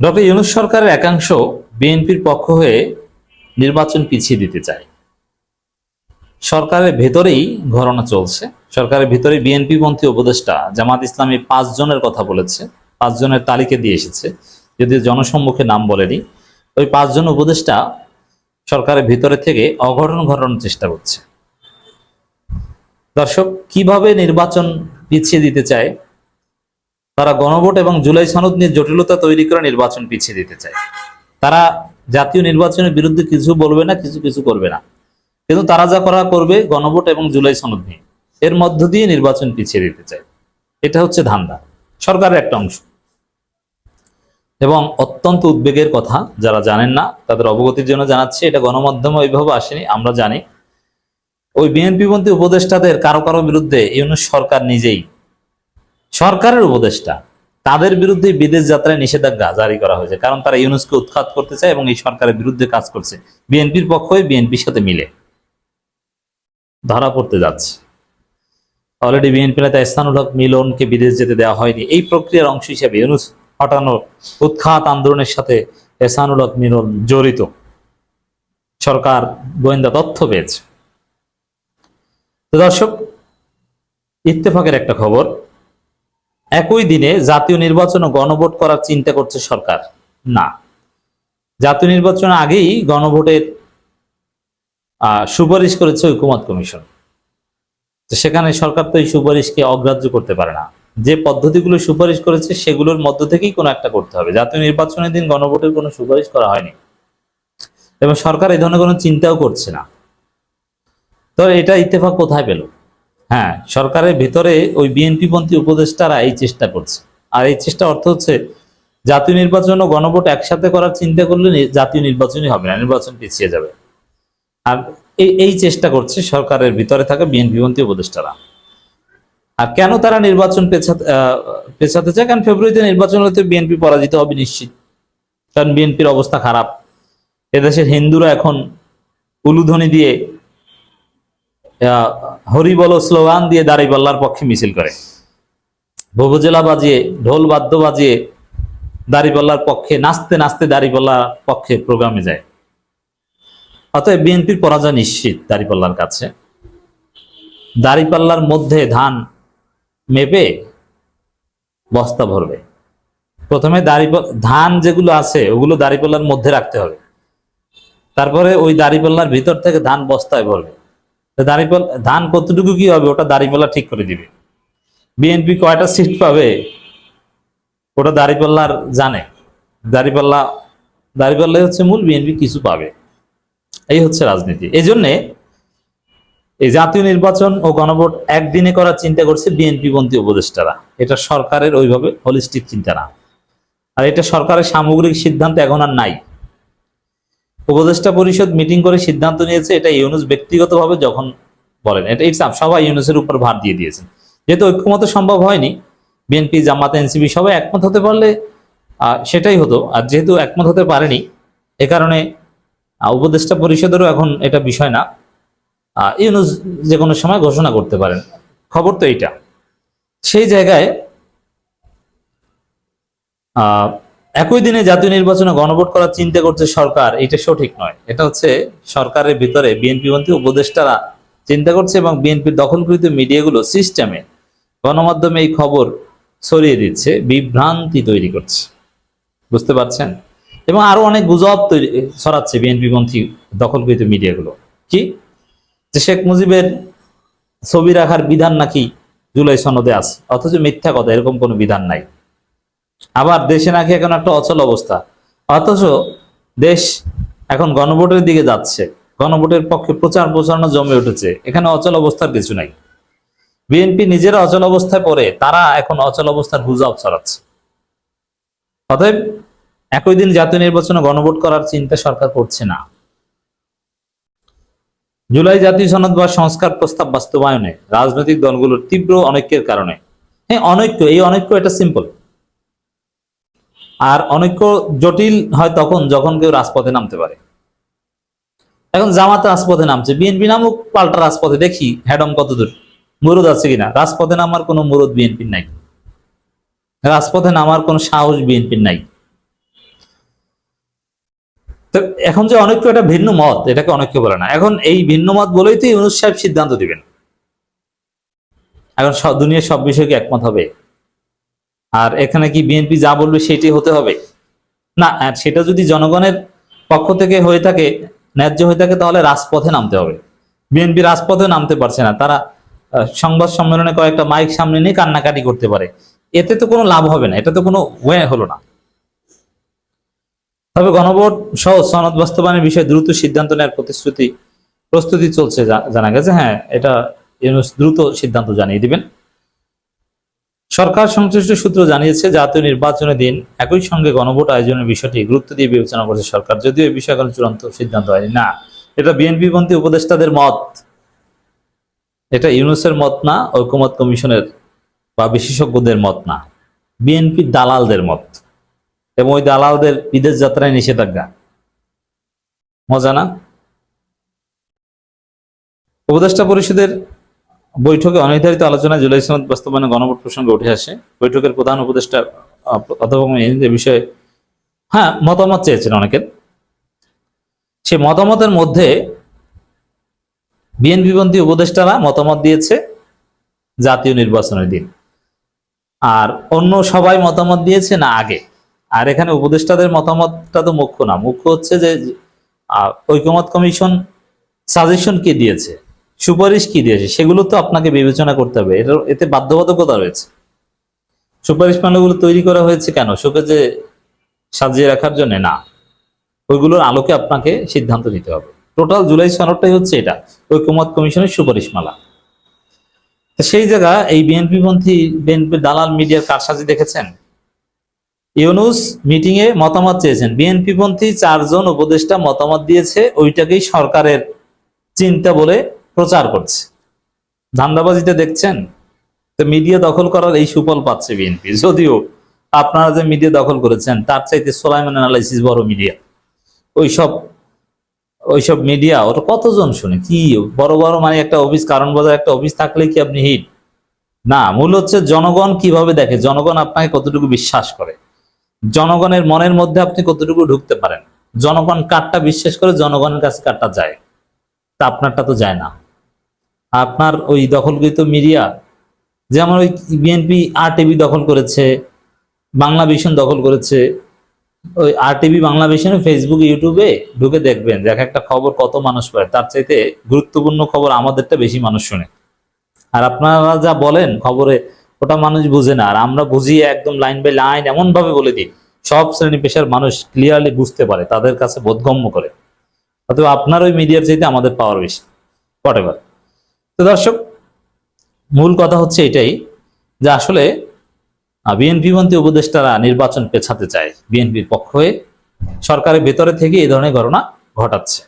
Doctor Yunus সরকারের একাংশ বিএনপির পক্ষ হয়ে নির্বাচন পিছিয়ে দিতে চায়। সরকারের ভেতরেই ঘটনা চলছে। সরকারের ভেতরে বিএনপি পন্থী উপদেষ্টা জামাত ইসলামী পাঁচ জনের কথা বলেছে। পাঁচ জনের তালিকা দিয়ে এসেছে। যদি জনসম্মুখে নাম বলেনি, ওই পাঁচজন উপদেষ্টা সরকারের ভিতরে থেকে অঘটন ঘটানোর চেষ্টা করছে। দর্শক, কীভাবে নির্বাচন পিছিয়ে দিতে চায় তারা গণভোট এবং জুলাই সনদ নিয়ে জটিলতা তৈরি করে নির্বাচন পিছিয়ে দিতে চায়। তারা জাতীয় নির্বাচনের বিরুদ্ধে কিছু বলবে না, কিছু কিছু করবে না। কিন্তু তারা যা করা করবে গণভোট এবং জুলাই সনদ নিয়ে। এর মধ্য দিয়ে নির্বাচন পিছিয়ে দিতে চায়। এটা হচ্ছে ধান্দা, সরকারের একটা অংশ। এবং অত্যন্ত উদ্বেগের কথা, যারা জানেন না, তাদের অবগতির জন্য জানাচ্ছি, এটা গণমাধ্যমে ওইভাবে আসেনি, আমরা জানি। ওই বিএনপিপন্থী উপদেষ্টাদের কারও কারও বিরুদ্ধে ইউনুস সরকার নিজেই সরকারের উপদেষ্টা, তাদের বিরুদ্ধে বিদেশ যাত্রায় নিষেধাজ্ঞা জারি করা হয়েছে, কারণ তারা ইউনুসকে উৎখাত করতে চায় এবং এই সরকারের বিরুদ্ধে কাজ করছে। বিএনপির পক্ষই বিএনপির সাথে মিলে ধরা পড়তে যাচ্ছে। অলরেডি বিএনপি নেতা ইস্তানুল হক মিলনকে বিদেশ যেতে দেওয়া হয়নি। এই প্রক্রিয়ার অংশ হিসেবে ইউনুস হটানোর উৎখাত আন্দোলনের সাথে এসানুল হক মিলন জড়িত। সরকার গোয়েন্দা তথ্য পেয়েছে। দর্শক, ইত্তেফাকের একটা খবর। একই দিনে জাতীয় নির্বাচন ও গণভোট করার চিন্তা করছে সরকার। না। জাতীয় নির্বাচন আগেই গণভোটের সুপারিশ করেছে ঐকমত কমিশন। সেখানে সরকার তো এই সুপারিশকে অগ্রাহ্য করতে পারে না। যে পদ্ধতিগুলো সুপারিশ করেছে সেগুলোর মধ্য থেকেই কোনো একটা করতে হবে। জাতীয় নির্বাচনের দিন গণভোটের কোনো সুপারিশ করা হয়নি। এবং সরকার এই ধরনের কোনো চিন্তাও করছে না। তো এটা ইত্তেফাক কোথায় পেল? হ্যাঁ সরকারের ভিতরে ওই বিএনপিপন্থী উপদেষ্টারা এই চেষ্টা করছে। আর এই চেষ্টা অর্থ হচ্ছে জাতীয় নির্বাচন ও গণভোট একসাথে করার চিন্তা করলে জাতীয় নির্বাচনই হবে না, নির্বাচন পিছিয়ে যাবে। আর এই এই চেষ্টা করছে সরকারের ভিতরে থাকা বিএনপিপন্থী উপদেষ্টারা। আর কেন তারা নির্বাচন পেছাতে পেছাতে চায়? কারণ ফেব্রুয়ারিতে নির্বাচন হতে বিএনপি পরাজিত হবে নিশ্চিত। কারণ বিএনপির অবস্থা খারাপ। এদেশের হিন্দুরা এখন উলুধ্বনি দিয়ে হরি বলো স্লোগান দিয়ে দাঁড়িপাল্লার পক্ষে মিছিল করে। ভোগজেলা বাজিয়ে, ঢোল বাদ্য বাজিয়ে দাঁড়িপাল্লার পক্ষে, নাচতে নাচতে দাঁড়িপাল্লার পক্ষে প্রোগ্রামে যায়। অতএব বিএনপির পরাজয় নিশ্চিত দাঁড়িপাল্লার কাছে। দাঁড়িপাল্লার মধ্যে ধান মেপে বস্তা ভরবে। প্রথমে দাড়ি ধান যেগুলো আছে, ওগুলো দাঁড়িপাল্লার মধ্যে রাখতে হবে। তারপরে ওই দাঁড়িপাল্লার ভিতর থেকে ধান বস্তায় ভরবে। দাঁড়িপাল ধান কতটুকু কি হবে ওটা দাঁড়িপাল্লা ঠিক করে দিবে। বিএনপি কয়টা সিট পাবে ওটা দাঁড়িপাল্লার জানে। দাঁড়িপাল্লা, দাঁড়িপাল্লাই হচ্ছে মূল, বিএনপি কিছু পাবে। এই হচ্ছে রাজনীতি। এই জন্যে এই জাতীয় নির্বাচন ও গণভোট একদিনে করার চিন্তা করছে বিএনপি পন্থী উপদেষ্টারা। এটা সরকারের ওইভাবে হলিস্টিক চিন্তা না। আর এটা সরকারের সামগ্রিক সিদ্ধান্ত এখন আর নাই। উপদেষ্টা পরিষদ মিটিং করে সিদ্ধান্ত নিয়েছে, এটা ইউনুস ব্যক্তিগতভাবে যখন বলেন, এটা ইটস সবাই ইউনুসের উপর ভার দিয়ে দিয়েছেন। যেহেতু ঐক্যমত সম্ভব হয়নি, বিএনপি, জামাত এনসিবি সবাই একমত হতে পারলে সেটাই হতো। আর যেহেতু একমত হতে পারেনি, এ কারণে উপদেষ্টা পরিষদেরও এখন এটা বিষয় না। ইউনুস যে কোনো সময় ঘোষণা করতে পারেন। খবর তো এইটা। সেই জায়গায় একই দিনে জাতীয় নির্বাচনে গণভোট করার চিন্তা করছে সরকার, এটা সঠিক নয়। এটা হচ্ছে সরকারের ভিতরে বিএনপি মন্ত্রী, উপদেষ্টারা চিন্তা করছে এবং বিএনপির দখলকৃত মিডিয়াগুলো সিস্টেমে গণমাধ্যমে এই খবর ছড়িয়ে দিচ্ছে, বিভ্রান্তি তৈরি করছে। বুঝতে পারছেন? এবং আরও অনেক গুজব তৈরি, ছড়াচ্ছে বিএনপি পন্থী দখলকৃত মিডিয়াগুলো। কি? যে শেখ মুজিবের ছবি রাখার বিধান নাকি জুলাই সনদে আছে, অথচ মিথ্যা কথা, এরকম কোনো বিধান নাই। আবার দেশে নাকি এখন একটা অচল অবস্থা। অথচ দেশ এখন গণভোটের দিকে যাচ্ছে। গণভোটের পক্ষে প্রচার প্রচারণা জমে উঠেছে। এখানে অচল অবস্থার কিছু নাই। বিএনপি নিজেরা অচল অবস্থায় পড়ে, তারা এখন অচল অবস্থার গুজব ছড়াচ্ছে। অতএব একই দিন জাতীয় নির্বাচনে গণভোট করার চিন্তা সরকার করছে না। জুলাই জাতীয় সনদ বা সংস্কার প্রস্তাব বাস্তবায়নে রাজনৈতিক দলগুলোর তীব্র অনৈক্যের কারণে। হ্যাঁ অনৈক্য, এই অনৈক্য এটা সিম্পল আর অনৈক্য জটিল হয় তখন যখন কেউ রাজপথে নামতে পারে। এখন জামাত রাজপথে নামছে, বিএনপি নামুক, পাল্টা রাজপথে দেখি হ্যাডম কতদূর। মুরুদ আছে কিনা? রাজপথে নামার কোনো মুরুদ বিএনপির নাই। রাজপথে নামার কোনো সাহস বিএনপির নাই। তো এখন যে অনেক একটা ভিন্ন মত, এটাকে অনেকে বলে না। এখন এই ভিন্ন মত বলেই তো ইউনুস সাহেব সিদ্ধান্ত দিবেন। এখন দুনিয়ার সব বিষয়কে একমত হবে। আর এখানে কি বিএনপি যা বলবে সেটি হতে হবে? না, আর সেটা যদি জনগণের পক্ষ থেকে হয়ে থাকে, ন্যায্য হয়ে থাকে, তাহলে রাজপথে নামতে হবে। বিএনপি রাজপথে নামতে পারছে না। তারা সংবাদ সম্মেলনে কয়েকটা মাইক সামনে নিয়ে কান্নাকাটি করতে পারে। এতে তো কোনো লাভ হবে না। এটা তো কোনো ওয়ে হলো না। তবে গণভোট সহ সনদ বাস্তবায়নের বিষয়ে দ্রুত সিদ্ধান্ত নেওয়ার প্রতিশ্রুতি, প্রস্তুতি চলছে। জানা গেছে হ্যাঁ এটা দ্রুত সিদ্ধান্ত জানিয়ে দিবেন। সরকার সংশ্লিষ্ট সূত্র জানিয়েছে, জাতীয় নির্বাচনের দিন একই সঙ্গে গণভোট আয়োজনের বিষয়টি গুরুত্ব দিয়ে বিবেচনা করছে সরকার। যদিও এই বিষয়ে এখন চূড়ান্ত সিদ্ধান্ত হয়নি। না, এটা বিএনপি পন্থী উপদেষ্টাদের মত। এটা ইউনুসের মত না ঐকমত কমিশনের বা বিশেষজ্ঞদের মত না। বিএনপি দালালদের মত। এবং ওই দালালদের বিদেশ যাত্রায় নিষেধাজ্ঞা। মজা না? উপদেষ্টা পরিষদের বৈঠকে অনির্ধারিত আলোচনায় জুলাই সনদ বাস্তবায়নে গণভোট প্রসঙ্গে উঠে আসে। বৈঠকের প্রধান উপদেষ্টা অধ্যাপক বিষয়ে হ্যাঁ মতামত চেয়েছেন অনেকের। সে মতামতের মধ্যে বিএনপিপন্থী উপদেষ্টারা মতামত দিয়েছে জাতীয় নির্বাচনের দিন। আর অন্য সবাই মতামত দিয়েছে না আগে। আর এখানে উপদেষ্টাদের মতামতটা তো মুখ্য না। মুখ্য হচ্ছে যে আহ, ঐকমত কমিশন সাজেশন কে দিয়েছে? সুপারিশ কি দিয়েছে? সেগুলো তো আপনাকে বিবেচনা করতে হবে। এটা এতে বাধ্যবাধকতা রয়েছে। সুপারিশ মালাগুলো তৈরি করা হয়েছে কেন? শোকে যে সাজিয়ে রাখার জন্য না। ওইগুলোর আলোকে আপনাকে সিদ্ধান্ত নিতে হবে। টোটাল জুলাই সনদটাই হচ্ছে এটা। ঐকমত কমিশনের সুপারিশমালা। সেই জায়গা এই বিএনপি পন্থী বিএনপি দালাল মিডিয়ার কারসাজি দেখেছেন? ইউনুস মিটিং এ মতামত চেয়েছেন। বিএনপি পন্থী চারজন উপদেষ্টা মতামত দিয়েছে, ওইটাকেই সরকারের চিন্তা বলে প্রচার করছে। ধান্দাবাজিটা দেখছেন? তো মিডিয়া দখল করার এই সুফল পাচ্ছে বিএনপি যদিও আপনারা যে মিডিয়া দখল করেছেন, তার চাইতে সোলাইমান অ্যানালাইসিস বড় মিডিয়া ওইসব ওইসব মিডিয়া ওটা কতজন শুনে? কি বড় বড় মানে একটা অফিস কারণ বাজার একটা অফিস থাকলে কি আপনি হিট না, মূল হচ্ছে জনগণ কীভাবে দেখে? জনগণ আপনাকে কতটুকু বিশ্বাস করে? জনগণের মনের মধ্যে আপনি কতটুকু ঢুকতে পারেন? জনগণ কারটা বিশ্বাস করে, জনগণের কাছে কারটা যায়। তা আপনারটা তো যায় না। আপনার ওই দখলকৃত মিডিয়া, যেমন ওই বিএনপি আর টিভি দখল করেছে, বাংলা ভিশন দখল করেছে, ওই আর টিভি বাংলা ভিশনে ফেসবুক ইউটিউবে ঢুকে দেখবেন যে এক একটা খবর কত মানুষ পায়, তার চাইতে গুরুত্বপূর্ণ খবর আমাদেরটা বেশি মানুষ শুনে। আর আপনারা যা বলেন খবরে, ওটা মানুষ বুঝে না, আর আমরা বুঝিয়ে একদম লাইন বাই লাইন এমন ভাবে বলে দিই, সব শ্রেণি পেশার মানুষ ক্লিয়ারলি বুঝতে পারে, তাদের কাছে বোধগম্য করে। অথবা আপনার ওই মিডিয়ার চাইতে আমাদের পাওয়ার বেশি হোয়াট তো দর্শক, মূল কথা হচ্ছে এটাই যে আসলে বিএনপি মন্ত্রী উপদেষ্টারা নির্বাচন পেছাতে চায়। বিএনপির পক্ষ হয়ে সরকারের ভেতরে থেকে এই ধরনের ঘটনা ঘটাচ্ছে।